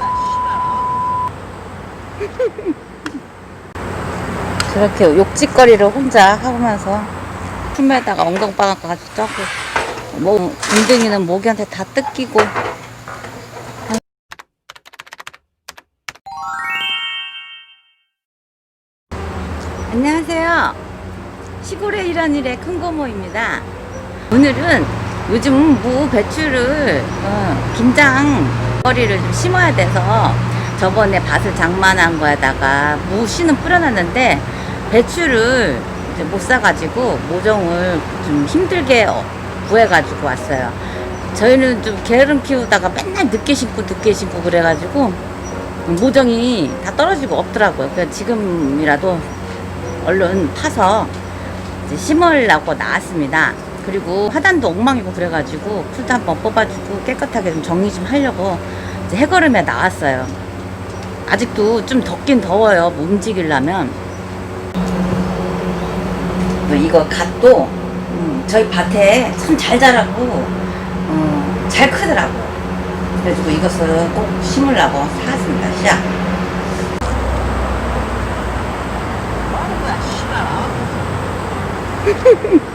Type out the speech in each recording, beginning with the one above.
저렇게 욕짓거리를 혼자 하면서 품에다가 엉덩방아까지 짜고 뭐 웅덩이는 모기한테 다 뜯기고. 안녕하세요. 시골에 일한 일의 큰 고모입니다. 오늘은 요즘 무 배추를 어, 김장 거리를 좀 심어야 돼서 저번에 밭을 장만한 거에다가 무 씨는 뿌려놨는데 배추를 못 사가지고 모종을 좀 힘들게 어, 구해가지고 왔어요. 저희는 좀 게으름 키우다가 맨날 늦게 심고 늦게 심고 그래가지고 모종이 다 떨어지고 없더라고요. 그래서 지금이라도 얼른 파서 심으려고 나왔습니다. 그리고 화단도 엉망이고 그래가지고 풀도 한번 뽑아주고 깨끗하게 좀 정리 좀 하려고 이제 해걸음에 나왔어요. 아직도 좀 덥긴 더워요. 뭐 움직이려면. 뭐 이거 갓도 음, 저희 밭에 참 잘 자라고 어, 잘 크더라고. 그래가지고 이것을 꼭 심으려고 사왔습니다. 씨앗.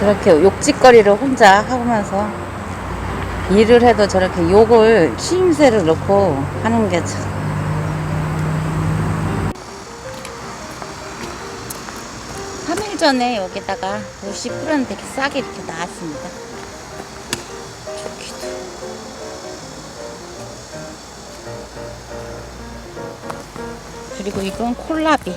저렇게 욕짓거리를 혼자 하면서 일을 해도 저렇게 욕을 추임새를 넣고 하는 게 참. 전에 여기다가 무시 뿌렸는데 이렇게 싸게 이렇게 나왔습니다. 좋기도. 그리고 이건 콜라비.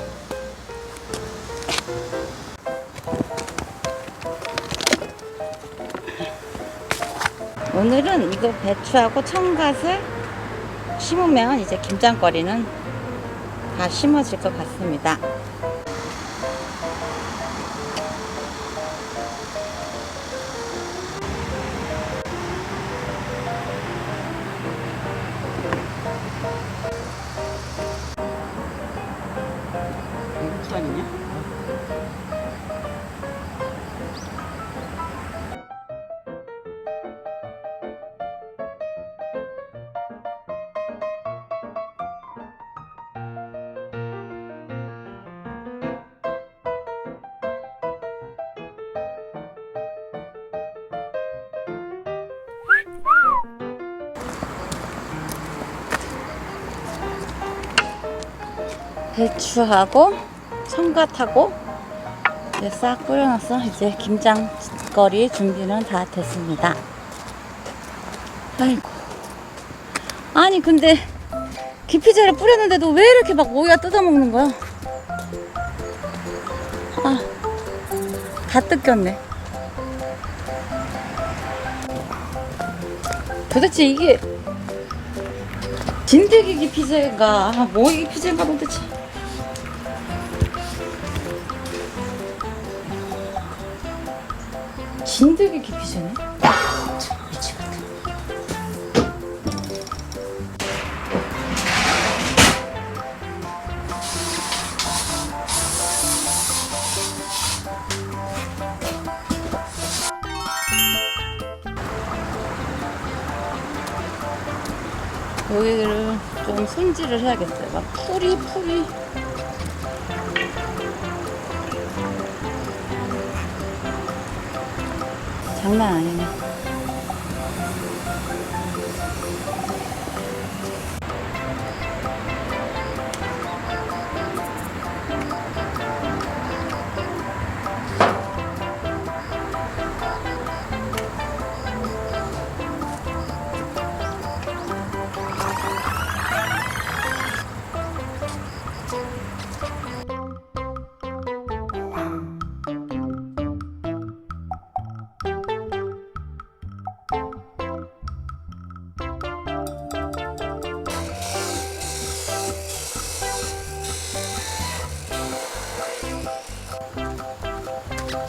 오늘은 이거 배추하고 청갓을 심으면 이제 김장거리는 다 심어질 것 같습니다. 아니냐? 배추하고 청갓하고 이제 싹 뿌려놔서 이제 김장거리 준비는 다 됐습니다. 아이고. 아니 근데 기피제를 뿌렸는데도 왜 이렇게 막 모기가 뜯어먹는 거야? 아, 다 뜯겼네. 도대체 이게 진드기 기피제인가 아, 모기 기피제인가 도대체 진드기 기피제네? 참 미치겠다 여기를 좀 손질을 해야겠어요. 막 풀이 풀이. 장난 아니네.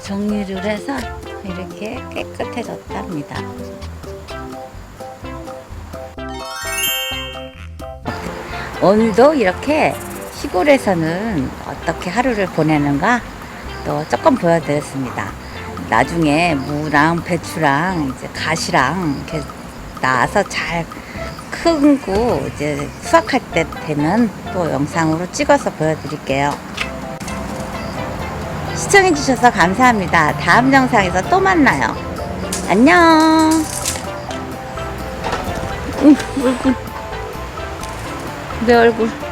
정리를 해서 이렇게 깨끗해졌답니다. 오늘도 이렇게 시골에서는 어떻게 하루를 보내는가 또 조금 보여드렸습니다. 나중에 무랑 배추랑 이제 갓이랑 이렇게 나와서 잘 흙고 이제 수확할 때 되면 또 영상으로 찍어서 보여드릴게요. 시청해주셔서 감사합니다. 다음 영상에서 또 만나요. 안녕. 내 얼굴.